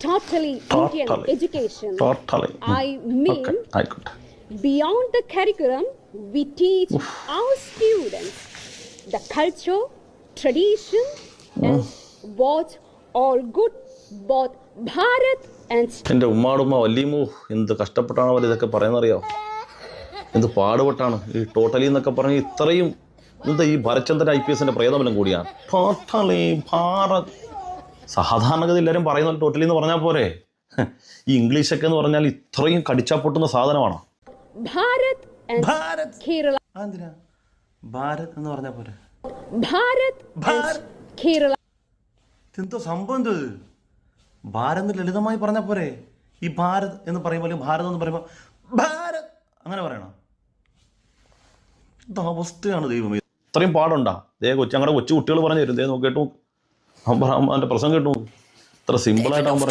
totally Indian Totally. education. Totally. I mean, okay. I could. beyond the curriculum, we teach Oof. our students the culture, tradition, and what all good both Bharat and എന്റെ ഉമ്മാടുമ്മ വല്യമ്മോ എന്ത് കഷ്ടപ്പെട്ടാണ് അവർ ഇതൊക്കെ പറയുന്നറിയോ എന്ത് പാടുപെട്ടാണ് ഈ totally എന്നൊക്കെ പറഞ്ഞ് ഇത്രയും എന്താ ഈ ഭരചന്ദ്രൻ ഐ പി എസിന്റെ പ്രേതബലം കൂടിയാണ് ടോട്ടലി ഭാരത് സാധാരണഗതി എല്ലാവരും പറയുന്ന ടോട്ടലി എന്ന് പറഞ്ഞാൽ പോരെ. ഈ ഇംഗ്ലീഷ് ഒക്കെ എന്ന് പറഞ്ഞാൽ ഇത്രയും കടിച്ചാൽ പൊട്ടുന്ന സാധനമാണ്. ഭാരത്. ഭാരത്. എന്ന് പറഞ്ഞാൽ പോരെ. കേരള. ഇതെന്തോ സംഭവം എന്തോ ഭാരത് എന്ന് ലളിതമായി പറഞ്ഞാൽ പോരെ. ഈ ഭാരത് എന്ന് പറയുമ്പോൾ അല്ലെങ്കിൽ ഭാരത് എന്ന് പറയുമ്പോൾ ഭാരത്. അങ്ങനെ പറയണം? അവസ്ഥയാണ് ദൈവം ഇത്രയും പാടുണ്ടാ? ദേ കൊച്ചു ഞങ്ങളുടെ കൊച്ചു കുട്ടികൾ പറഞ്ഞു തരും. ദേ നോക്കിയിട്ട് നോക്ക് അവൻ പറ- അവന്റെ പ്രസംഗം കിട്ടും. ഇത്ര സിമ്പിളായിട്ട് അവൻ പറയും